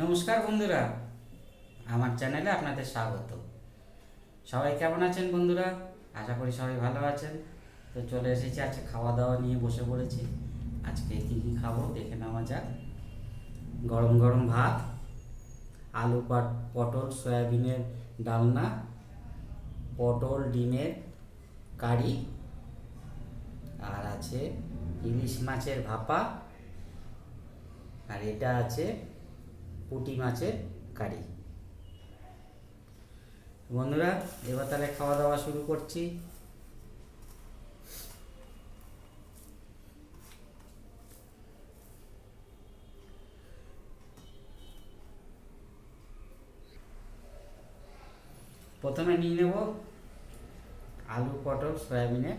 নমস্কার বন্ধুরা, আমার চ্যানেলে আপনাদের স্বাগত। সবাই কেমন আছেন বন্ধুরা? আশা করি সবাই ভালো আছেন। তো চলে এসেছি আজকে খাওয়া দাওয়া নিয়ে বসে পড়েছি। আজকে কী কী খাব দেখে নেওয়া যাক। গরম গরম ভাত, আলু পাট, পটল, সয়াবিনের ডালনা, পটল, ডিমের কারি, আর আছে ইলিশ মাছের ভাপা, আর এটা আছে পুঁটি মাছের কারি। বন্ধুরা, এবার তাহলে খাওয়া দাওয়া শুরু করছি। প্রথমে নিয়ে নেব আলু, পটল সয়াবিনের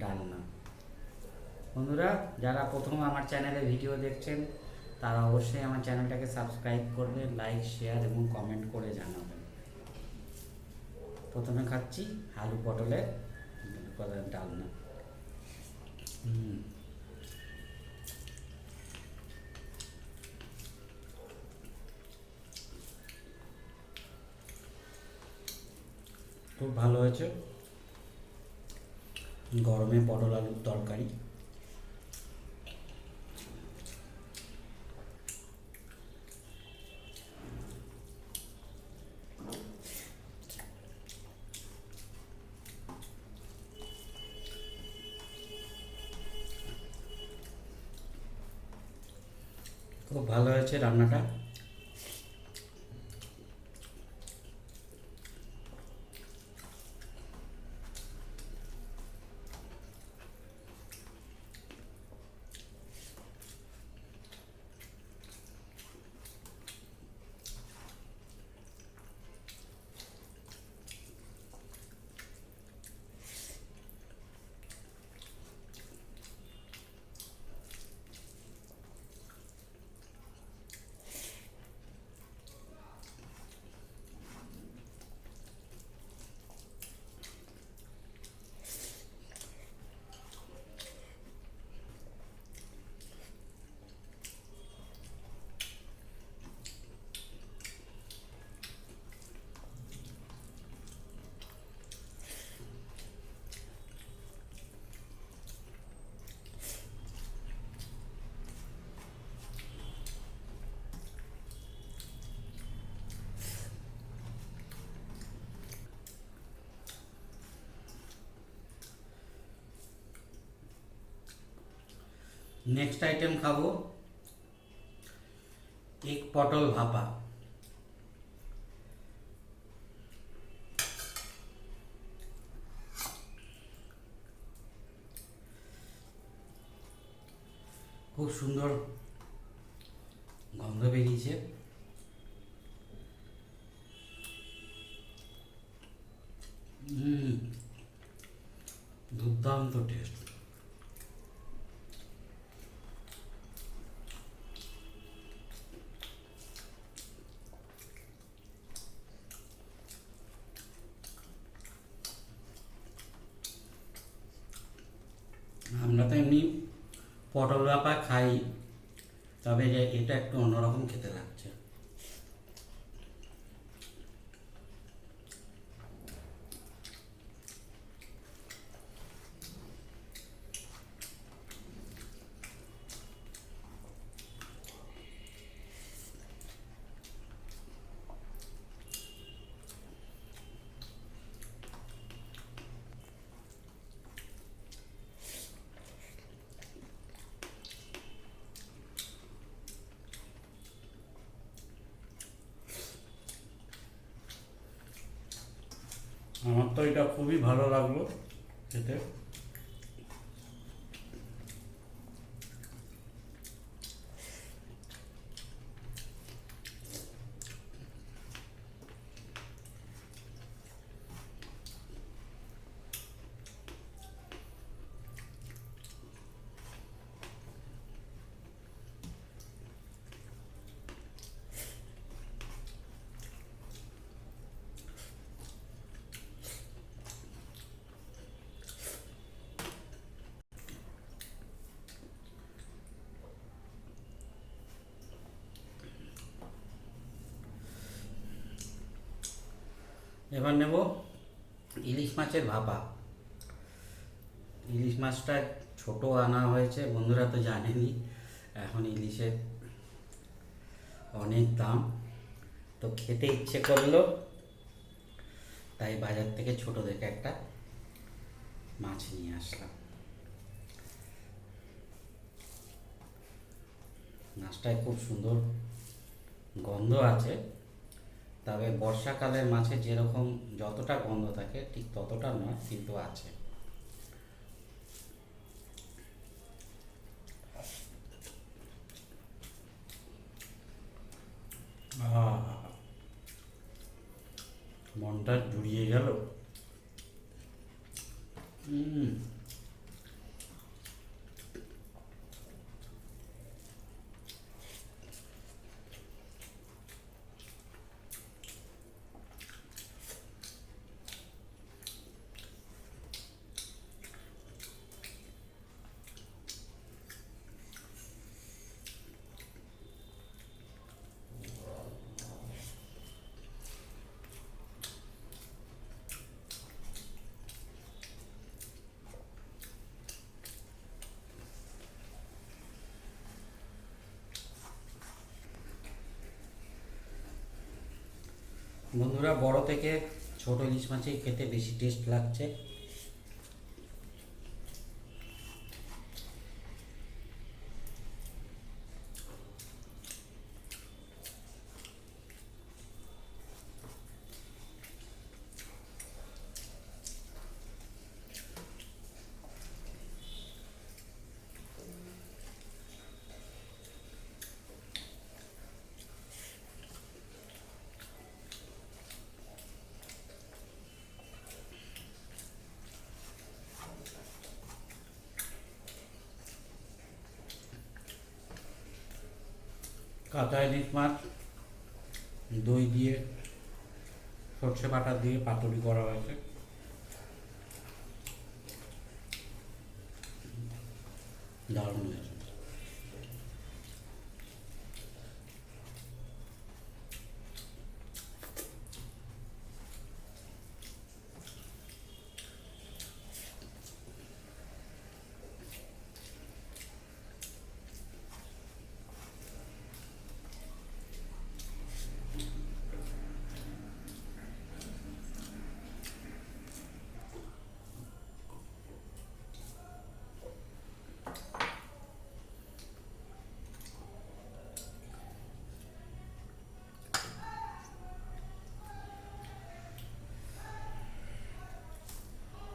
ডালনা। বন্ধুরা, যারা প্রথম আমার চ্যানেলে ভিডিও দেখছেন তারা অবশ্যই আমার চ্যানেলটাকে সাবস্ক্রাইব করবে লাইক শেয়ার এবং কমেন্ট করে জানাবেন প্রথমে খাচ্ছি আলু পটলের ডালনা। খুব ভালো হয়েছে। গরমে পটল আলুর তরকারি। খুব ভালো হয়েছে রান্নাটা। নেক্সট আইটেম খাব। এক পটল ভাপা। খুব সুন্দর গন্ধ বেরিয়েছে। দুর্দান্ত টেস্ট আমরা তো এমনি পটল ব্যাপা খাই। তবে যে এটা একটু অন্যরকম খেতে লাগছে আমার তো এটা খুবই ভালো লাগল খেতে। এবার নেব ইলিশ মাছের ভাপা। ইলিশ মাছটা ছোট আনা হয়েছে, বন্ধুরা তো জানেনি এখন ইলিশের অনেক দাম। তো খেতে ইচ্ছে করল, তাই বাজার থেকে ছোট দেখে একটা মাছ নিয়ে আসলাম। মাছটায় খুব সুন্দর গন্ধ আছে। তবে বর্ষাকালের মাছের যেরকম যতটা গন্ধ থাকে, ঠিক ততটা নয়, কিন্তু আছে! মনটা জুড়িয়ে গেল হুম বন্ধুরা বড় থেকে ছোট ইলিশ মাছই খেতে বেশি টেস্ট লাগছে। কাঁচা ইলিশ মাছ দই দিয়ে সর্ষে বাটা দিয়ে পাতুরি করা হয়েছে। দারুণ হয়েছে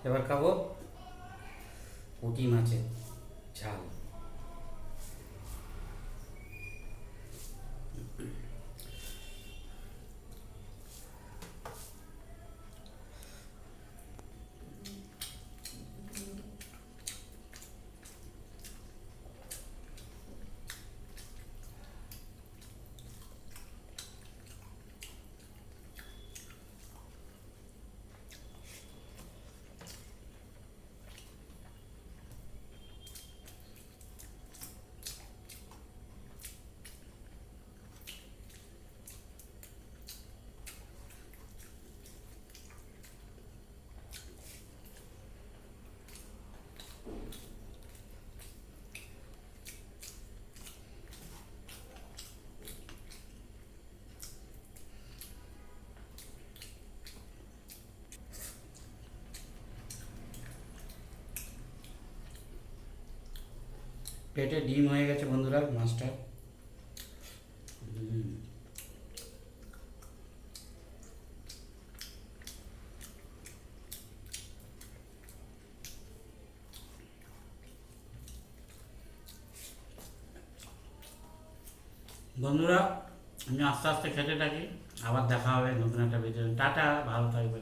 এবার খাব পুঁটি মাছের ঝাল। পেটে ডিম হয়ে গেছে বন্ধুরা, মাছটা। বন্ধুরা, আমি আস্তে আস্তে খেতে থাকি, আবার দেখা হবে নতুন একটা ভিডিও টাটা, ভালো থাকবে